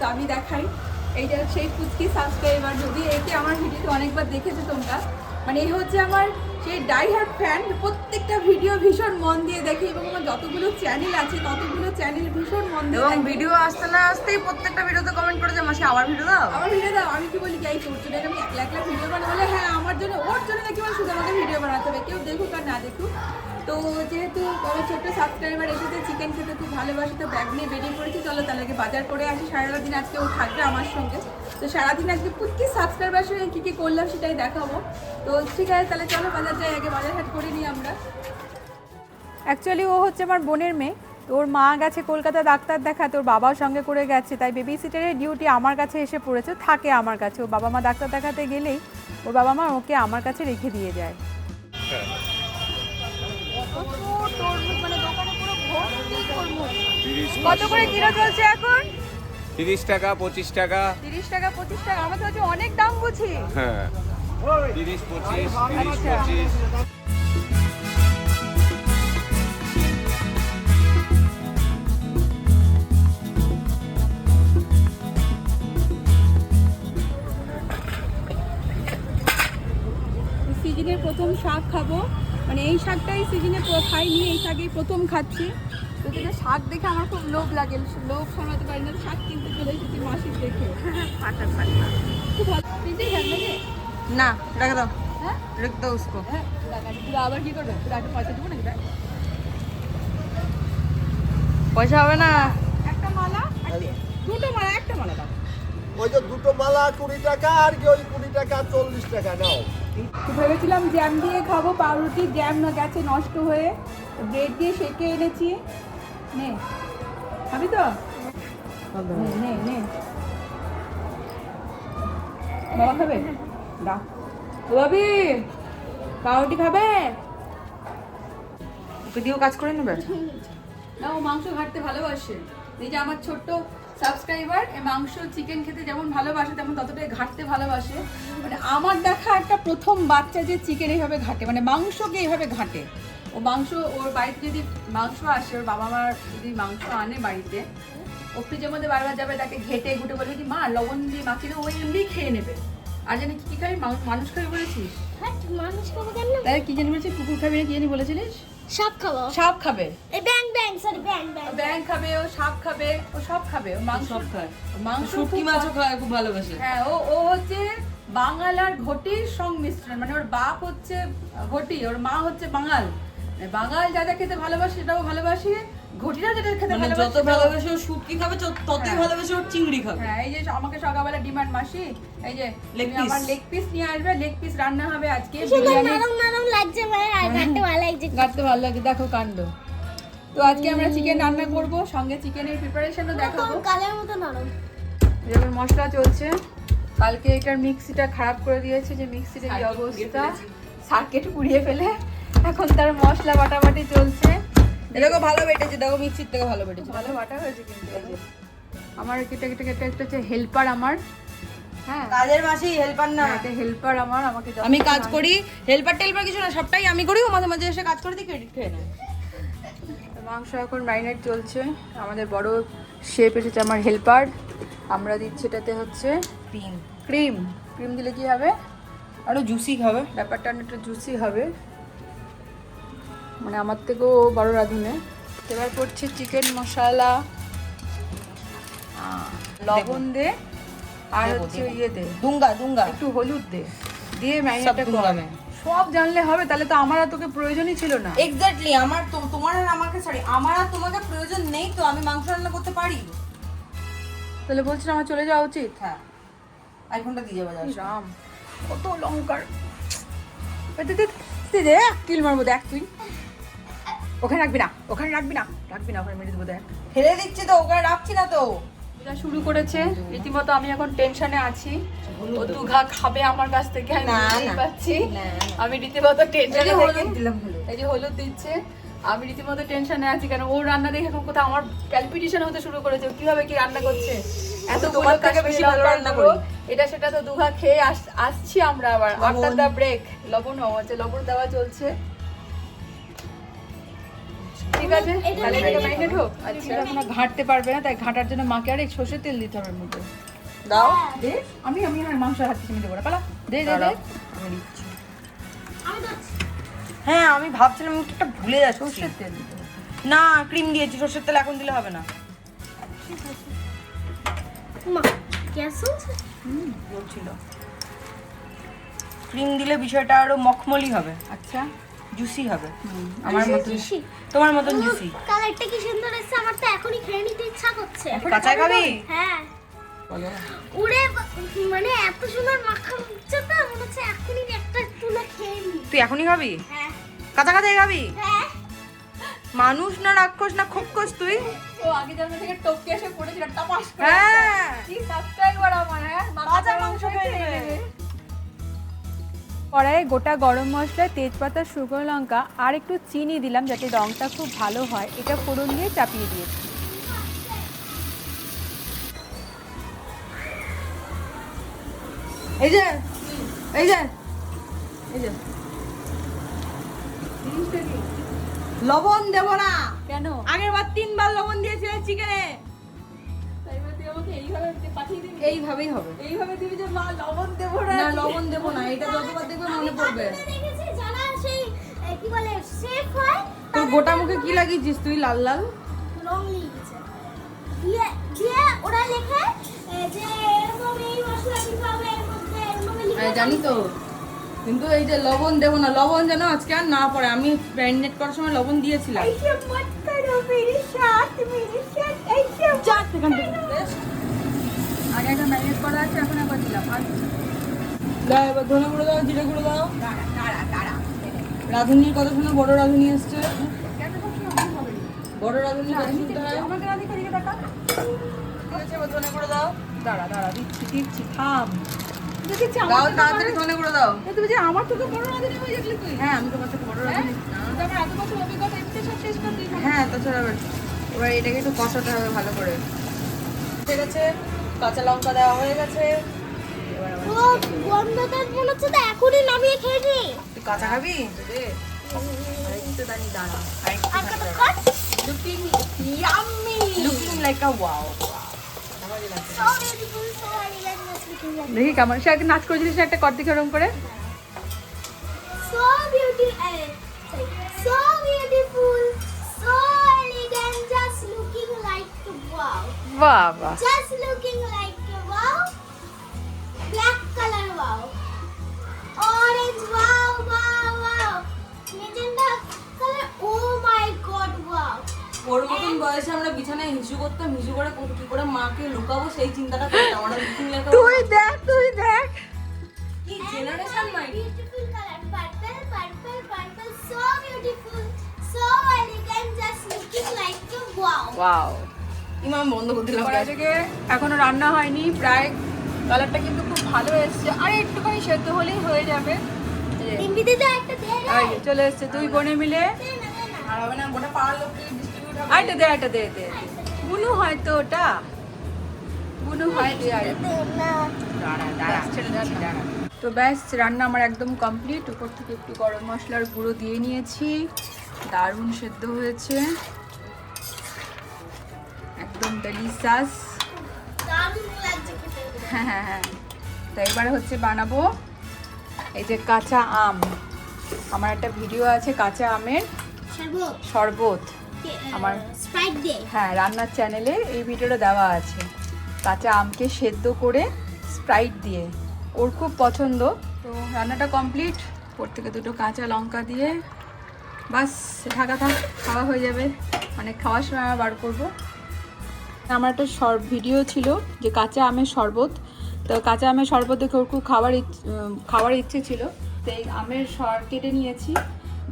তো আমি দেখাই। এইটা সেই পুচকি সাবস্ক্রাইবার। যদি একে আমার ভিডিওতে অনেকবার দেখেছ তোমরা মানে এই হচ্ছে আমার সেই ডাই হার্ট ফ্যান। প্রত্যেকটা ভিডিও ভীষণ মন দিয়ে দেখে এবং আমার যতগুলো চ্যানেল আছে ততগুলো চ্যানেল ভীষণ মন দিয়ে এবং ভিডিও আসতে না আসতেই প্রত্যেকটা ভিডিওতে কমেন্ট করে যে মাসে আবার ভিডিও দাও? আমার ভিডিও দাও। আমি কি বলি যাই তোর জন্য আমি একলা একলা ভিডিও বানাবো? হ্যাঁ আমার জন্য ওর জন্য নাকি আমার শুধু আমাকে ভিডিও বানাতে হবে। কেউ দেখুক আর না দেখুক। তো যেহেতু আমার ছোট্ট সাবস্ক্রাইবার এসেছে চিকেন খেতে খুব ভালোবাসে তো ব্যাগ নিয়ে বেরিয়ে পড়েছি। চলো তাহলে আগে বাজার করে আসি। সারাটা দিন আজকে ও থাকবে আমার সঙ্গে। তো সারাদিন আজকে প্রত্যেক সাবস্ক্রাইবার সঙ্গে কী কী করলাম সেটাই দেখাবো। তো ঠিক আছে তাহলে চলো বাজার যাই আগে বাজার হাট করে নিই আমরা। অ্যাকচুয়ালি ও হচ্ছে আমার বোনের মেয়ে। তো ওর মা গেছে কলকাতা ডাক্তার দেখাতে ওর বাবাও সঙ্গে করে গেছে। তাই বেবি সিটারের ডিউটি আমার কাছে এসে পড়েছে থাকে আমার কাছে। ও বাবা মা ডাক্তার দেখাতে গেলেই ওর বাবা মা ওকে আমার কাছে রেখে দিয়ে যায়। কত করে কিলো চলছে এখন? তিরিশ টাকা পঁচিশ টাকা। তিরিশ টাকা পঁচিশ টাকা আমরা তো হচ্ছে অনেক দাম বুঝি। হ্যাঁ। তিরিশ পঁচিশ তিরিশ আচ্ছা। পঁচিশ সিজনের প্রথম শাক খাব। মানে এই শাকটাই সিজনে খাইনি এই শাকেই প্রথম খাচ্ছি। তো যেটা শাক দেখে আমার খুব লোভ লাগে। লোভ সামলাতে পারি না শাক কিনতে চলে এসেছি মাসির দেখে। ফাটা ফাটা খুব ভালো শাক না রেখে দাও। হ্যাঁ? রেখে দাও উসকো হ্যাঁ আবার কি করবে? পয়সা দেবো নাকি? দেখ? পয়সা হবে না। একটা মালা আর দুটো মালা একটা মালা দাও। ওই যে দুটো মালা কুড়ি টাকা আর কি ওই কুড়ি টাকা চল্লিশ টাকা নাও। তো ভেবেছিলাম জ্যাম দিয়ে খাব পাউরুটি জ্যাম না গেছে নষ্ট হয়ে ব্রেড দিয়ে সেকে এনেছি। নে। খাবি তো? নে নে বাবা খাবে? দা। ও ভাবি পাউরুটি খাবে? ওকে দিয়েও কাজ করে নেবে? না ও মাংস ঘাটতে ভালোবাসে। এই যে আমার ছোট্ট সাবস্ক্রাইবার মাংস চিকেন খেতে যেমন ভালোবাসে তেমন ততটাই ঘাটতে ভালোবাসে। মানে আমার দেখা একটা প্রথম বাচ্চা যে চিকেন এইভাবে ঘাটে মানে মাংসকে এইভাবে ঘাটে। ও মাংস ওর বাড়িতে যদি মাংস আসে ওর বাবা মার যদি মাংস আনে বাড়িতে ও ফ্রিজের মধ্যে বারবার যাবে তাকে ঘেটে ঘুটে বলবে কি মা লবণ দিয়ে মাখিয়ে ও এমনি খেয়ে নেবে। আর জানি কি কি খাবি মানুষ খাবি বলেছিস? মানুষ খাব কেন? তাই কি জানি বলেছিস? কুকুর খাবি না কি জানি বলেছিলিস? সব খাব। সাপ খাবে। ব্যাং সরি ব্যাং ব্যাং ব্যাং খাবে ও শাক খাবে ও সব খাবে ও মাংস সব খায়। মাংস শুটকি খুব মাছও খায় খুব ভালোবাসে। হ্যাঁ ও ও হচ্ছে বাঙাল আর ঘটির সংমিশ্রণ মানে ওর বাপ হচ্ছে ঘটি ওর মা হচ্ছে বাঙাল। মানে বাঙাল যা যা খেতে ভালোবাসে সেটাও ভালোবাসে ঘটিরা যেটা খেতে মানে ভালোবাসে যত ভালোবাসে ও শুটকি খাবে তত- ততই হ্যাঁ। ভালোবাসে ওর চিংড়ি খাবে। হ্যাঁ এই যে আমাকে সকালবেলা ডিমান্ড মাসি এই যে আমার লেগ পিস নিয়ে আসবে লেগ পিস রান্না হবে আজকে নরম নরম লাগছে মানে আর ঘাটতে ভালো লাগছে। গাড়তে ভালো লাগে দেখো কাণ্ড। তো আজকে আমরা চিকেন রান্না করব সঙ্গে চিকেনের প্রিপারেশনও দেখাবো। কালের মতো নরম। যেমন মশলা চলছে। কালকে এটার মিক্সিটা খারাপ করে দিয়েছে যে মিক্সির এই Circuit অবস্থা। সার্কিট পুড়িয়ে ফেলে। এখন তার মশলা বাটাবাটি চলছে। দেখো ভালো বেটেছে। দেখো মিক্সির থেকে ভালো বেটেছে। ভালো বাটা হয়েছে কিন্তু আমার এটা এটা এটা একটা হচ্ছে হেল্পার আমার। হ্যাঁ। কাজের মাসি হেল্পার না। এটা হেল্পার আমার আমাকে আমি কাজ করি। হেল্পার টেল্পার কিছু না সবটাই আমি করি। ও মাঝে মাঝে এসে কাজ করে দিই ক্রেডিট খেয়ে নেয়। মাংস এখন ম্যারিনেট চলছে। আমাদের বড় শেপ এসেছে আমার হেল্পার। আমরা দিচ্ছি এটাতে হচ্ছে ক্রিম। ক্রিম। ক্রিম দিলে কি হবে? আরও জুসি হবে ব্যাপারটা অনেকটা জুসি হবে। মানে আমার থেকেও বড় রাঁধুনে। এবার করছে চিকেন মশলা লবণ দে আর হচ্ছে। ইয়ে দে। দুঙ্গা দুঙ্গা। একটু হলুদ দে। দিয়ে ম্যারিনেটটা কর। সব জানলে হবে তাহলে তো আমার আর তোকে প্রয়োজনই ছিল না। এক্স্যাক্টলি আমার তো তোমার আর আমাকে সরি আমার আর তোমাকে প্রয়োজন নেই তো আমি মাংস রান্না করতে পারি? তাহলে বলছিস আমার চলে যাওয়া উচিত? হ্যাঁ। আইফোনটা দিয়ে যাবে রাম কত লঙ্কার দে, কিল মারবো দেখ তুই। ওখানে রাখবি না ওখানে রাখবি না রাখবি না ওখানে মেরে দেবো দেখ। ফেলে দিচ্ছি তো ওখানে রাখছি না তো। এটা শুরু করেছে। রীতিমতো আমি এখন টেনশনে আছি। ও দুঘা খাবে আমার কাছ থেকে আমি পাচ্ছি আমি রীতিমতো টেনশনে হলুদ দিলাম হলুদ। এই যে হলুদ দিচ্ছে। আমি রীতিমতো টেনশনে আছি কেন? ও রান্না দেখে এখন কোথাও আমার প্যালপিটেশন হতে শুরু করেছে। কীভাবে কি রান্না করছে? এত তোমার থেকে বেশি ভালো রান্না করি। এটা সেটা তো দুঘা খেয়ে আস- আসছি আমরা আবার। আফটার দ্য ব্রেক লবণ হচ্ছে লবণ দেওয়া চলছে। ঠিক আছে? তাহলে এটা ম্যারিনেট হোক আচ্ছা এখন ঘাঁটতে পারবে না তাই ঘাঁটার জন্য মাকে আর এই সর্ষের তেল দিতে হবে মধ্যে দাও। দে আমি আমি আর মাংস হাত থেকে দেবো না। পালা দে দে দে। আমি দিচ্ছি। হ্যাঁ আমি ভাবছিলাম একটু একটা ভুলে যাচ্ছি সর্ষের তেল না ক্রিম দিয়েছি সর্ষের তেল এখন দিলে হবে না। মা গ্যাস চলছে? বলছিল। ক্রিম দিলে বিষয়টা আরও মখমলি হবে। আচ্ছা। জুসি হবে। আমার মতন তোমার মতন জুসি কালারটা কি সুন্দর এসেছে আমার তো এখনই খেয়ে নিতে ইচ্ছা করছে। কাঁচাই খাবি? হ্যাঁ। উড়ে মানে এত সুন্দর মাখা হচ্ছে তো মনে হচ্ছে এখনই একটা তুলে খেয়ে নি। তুই এখনই খাবি? হ্যাঁ। কাঁচা কাঁচাই খাবি? হ্যাঁ। মানুষ না রাক্ষস না খোকস তুই? ও আগে জন্ম থেকে টপকে এসে পড়েছিল টাপাস করে হ্যাঁ। কি সাবস্ক্রাইবার আমার হ্যাঁ? মাংস খেয়ে। কড়াইয়ে গোটা গরম মশলা তেজপাতা শুকনো লঙ্কা আর একটু চিনি দিলাম যাতে রংটা খুব ভালো হয়। এটা ফোড়ন দিয়ে চাপিয়ে দিয়েছি। এই যে এই যে এই যে। লবণ দেব না। কেন? আগের বার তিনবার লবণ দিয়েছিলে চিকেনে এইভাবেই হবে। এইভাবে দিবি যে মা লবণ দেবো না লবণ দেব না এটা যতবার দেখবে মনে পড়বে। যারা সেই কি বলে শেফ হয় তোর গোটা মুখে কি লাগিয়েছিস তুই লাল লাল? রং দিয়ে দিয়ে ওরা লেখে যে এরকম এই মশলা দিতে হবে এর মধ্যে এরকম জানি তো। কিন্তু এই যে লবণ দেবো না লবণ যেন আজকে আর না পড়ে। আমি ম্যারিনেট করার সময় লবণ দিয়েছিলাম। আগে একটা ম্যারিনেট করা আছে এখন একবার দিলাম। আর দাও এবার ধনে গুঁড়ো দাও জিরে গুঁড়ো দাও। রাঁধুনির কথা শুনে বড় রাঁধুনি এসছে? বড় রাঁধুনির কথা শুনতে হয় আমাকে এবার ধনে গুঁড়ো দাও। দাঁড়া দাঁড়া দিচ্ছি দিচ্ছি থাম। দাও তাড়াতাড়ি ধনে গুঁড়ো দাও। তুমি যে আমার থেকে বড় রাঁধুনি হয়ে তুই? হ্যাঁ আমি তোমার থেকে বড় রাঁধুনি। তারপর এত বছর অভিজ্ঞতা এমনি সব শেষ করে দিই হ্যাঁ তাছাড়া এবার এটাকে একটু কষাতে হবে ভালো করে। ঠিক আছে কাঁচা লঙ্কা দেওয়া হয়ে গেছে। এবার গন্ধটা মনে হচ্ছে তো এখনই নামিয়ে খেয়ে নি। তুই কাঁচা খাবি? আরেকটু দানি দাঁড়া আরেকটু cut looking yummy looking like a wow দেখি কেমন। সে একটা নাচ করেছিলিস একটা কর দিকে ওরম করে। So beautiful so beautiful so elegant just looking like wow বাহ বাহ। Just looking like wow black color wow orange wow wow wow magenta color oh my god wow ওর মতন বয়সে আমরা বিছানায় হিসু করতাম হিসু করে কি করে মাকে লুকাবো সেই চিন্তাটা করতাম আমরা লুকিং লাইক তুই দেখ তুই দেখ কি generation beautiful color purple purple purple so beautiful so elegant just looking like a wow wow ইমাম বন্ধ করে দিলাম। কড়াই থেকে এখনও রান্না হয়নি প্রায় কালারটা কিন্তু খুব ভালো এসছে। আর একটুখানি সেদ্ধ হলেই হয়ে যাবে। চলে এসছে দুই বোনে মিলে। আর হবে না গোটা পাড়ার লোককে ডিস্ট্রিবিউট হবে? আরেকটা দে একটা দে দে। বুনু হয়তো ওটা। বুনু হয় দে আর দে দাঁড়া দাঁড়া দাঁড়া। তো ব্যাস রান্না আমার একদম কমপ্লিট উপর থেকে একটু গরম মশলার গুঁড়ো দিয়ে নিয়েছি। দারুণ সেদ্ধ হয়েছে। ডেলিশাস হ্যাঁ হ্যাঁ হ্যাঁ তো এবারে হচ্ছে বানাবো এই যে কাঁচা আম। আমার একটা ভিডিও আছে কাঁচা আমের। শরবত। আমার- স্প্রাইট হ্যাঁ রান্নার চ্যানেলে এই ভিডিওটা দেওয়া আছে। কাঁচা আমকে সেদ্ধ করে স্প্রাইট দিয়ে। ওর খুব পছন্দ। তো রান্নাটা কমপ্লিট ওর থেকে দুটো কাঁচা লঙ্কা দিয়ে। বাস ঢাকা থাক খাওয়া হয়ে যাবে। মানে খাওয়ার সময় বার করব। আমার একটা সর ভিডিও ছিল যে কাঁচা আমের শরবত। তো কাঁচা আমের শরবত দেখে ওর খুব খাওয়ার খাওয়ার ইচ্ছে ছিল। তো এই আমের সর কেটে নিয়েছি।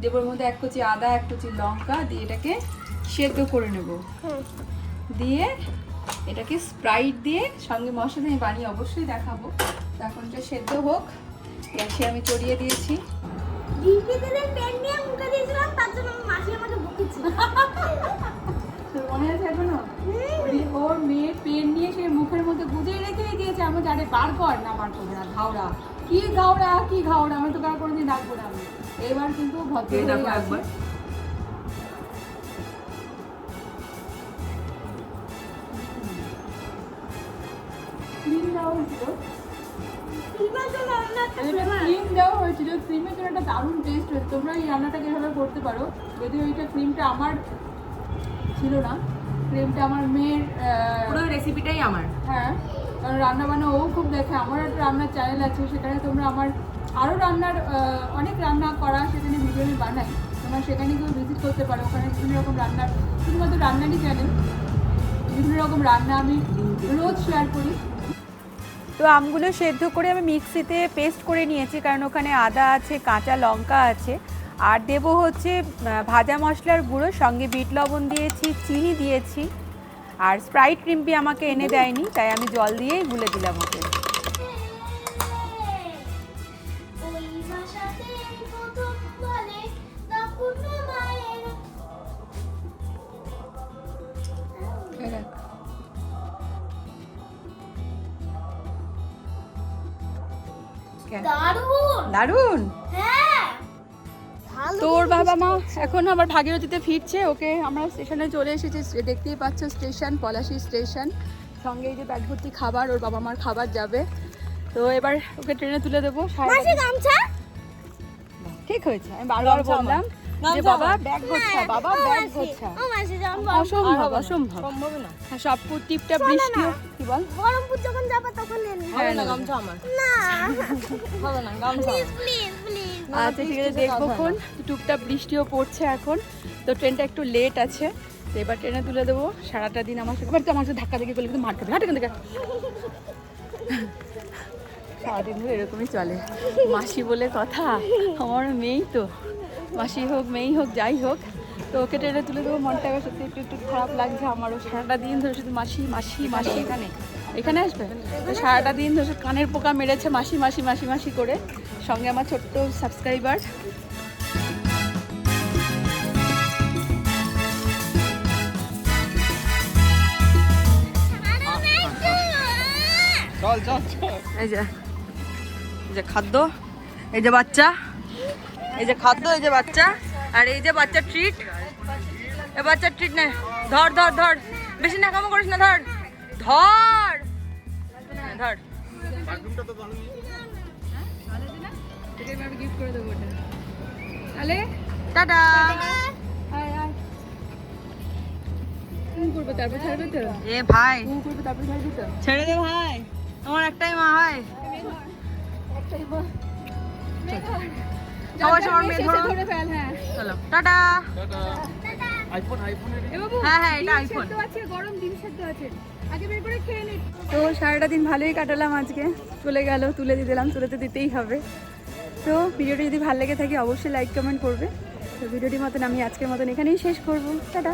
দেবর মধ্যে এক কুচি আদা, এক কুচি লঙ্কা দিয়ে এটাকে সেদ্ধ করে নেব। দিয়ে এটাকে স্প্রাইট দিয়ে সঙ্গে মশলা দিয়ে বানিয়ে অবশ্যই দেখাবো। এখন এটা সেদ্ধ হোক। গ্যাসে আমি চড়িয়ে দিয়েছি। দিয়েছিলাম, তার জন্য মাসি আমাকে রেখেই দিয়েছে এবার দেওয়া হয়েছিল। একটা টেস্ট হয়েছে। তোমরা এই রান্নাটাকে এভাবে করতে পারো? যদি ওইটা ক্রিমটা আমার ছিল না। ক্রিমটা আমার মেয়ের পুরো রেসিপিটাই আমার। হ্যাঁ কারণ রান্না বান্না ও খুব দেখে। আমার একটা রান্নার চ্যানেল আছে সেখানে তোমরা আমার আরও রান্নার অনেক রান্না করা সেখানে ভিডিও আমি বানাই। তোমরা সেখানে গিয়ে ভিজিট করতে পারো। ওখানে বিভিন্ন রকম রান্নার শুধুমাত্র রান্নারই চ্যানেল বিভিন্ন রকম রান্না আমি রোজ শেয়ার করি। তো আমগুলো সেদ্ধ করে আমি মিক্সিতে পেস্ট করে নিয়েছি কারণ ওখানে আদা আছে কাঁচা লঙ্কা আছে। আর দেব হচ্ছে ভাজা মশলার গুঁড়ো সঙ্গে বিট লবণ দিয়েছি চিনি দিয়েছি। আর স্প্রাইট ক্রিমপি আমাকে এনে দেয়নি তাই আমি জল দিয়েই গুলে দিলাম ওকে। দারুণ দারুণ! হ্যাঁ তোর বাবা মা এখন আবার ভাগীরথীতে ফিরছে ওকে আমরা স্টেশনে চলে এসেছি। দেখতেই পাচ্ছ স্টেশন পলাশি স্টেশন। সঙ্গে এই যে ব্যাগ ভর্তি খাবার ওর বাবা মার খাবার যাবে। তো এবার ওকে ট্রেনে তুলে দেবো। ঠিক হয়েছে আমি বারবার বললাম যে বাবা ব্যাগ গোছা বাবা ব্যাগ গোছা ও মাসি যখন অসম্ভব অসম্ভব। না। হ্যাঁ সব টিপটা বৃষ্টি কি বল? যখন যাবে তখন না গামছা আমার। না। হবে না গামছা প্লিজ আচ্ছা ঠিক আছে দেখব খন টুকটাক বৃষ্টিও পড়ছে এখন। তো ট্রেনটা একটু লেট আছে তো এবার ট্রেনে তুলে দেবো। সারাটা দিন আমার সাথে তো আমার সাথে ধাক্কা দেখে করলে কিন্তু মার খাবে। হাট থেকে সারাদিন ধরে এরকমই চলে। মাসি বলে কথা আমার মেয়েই তো। মাসি হোক মেয়েই হোক যাই হোক। তো ওকে ট্রেনে তুলে দেবো। মনটা এবার সত্যি একটু একটু খারাপ লাগছে আমারও। সারাটা দিন ধরে শুধু মাসি মাসি মাসি এখানে। এখানে আসবে? সারাটা দিন ধরে কানের পোকা মেরেছে মাসি মাসি মাসি মাসি করে। সঙ্গে আমার ছোট্ট সাবস্ক্রাইবার এই যে এই যে খাদ্য এই যে বাচ্চা এই যে খাদ্য এই যে বাচ্চা আর এই যে বাচ্চার ট্রিট এ ট্রিট নে ধর ধর ধর। বেশি নাকামো করিস না ধর। ধর! হ্যাঁ, ধর গিফট করে দেবো ওটা তাহলে টাটা। করবে তারপর ছাড়বে তো? এ ভাই। ফোন করবে তারপর ছাড়বে তো? ছেড়ে দে ভাই। আমার একটাই মা হয়। সবাই সবার মেয়ে ধরো। ধরে ফেল হ্যাঁ। চলো। টাটা। আইফোন হ্যাঁ, হ্যাঁ, এটা ডিম আছে গরম ডিম সেদ্ধ আছে। তো সারাটা দিন ভালোই কাটালাম আজকে। চলে গেল, তুলে দিয়ে দিলাম, তুলে তো দিতেই হবে। তো ভিডিওটি যদি ভালো লেগে থাকে, অবশ্যই লাইক কমেন্ট করবে। তো ভিডিওটির মতন আমি আজকের মতন এখানেই শেষ করব। টাটা।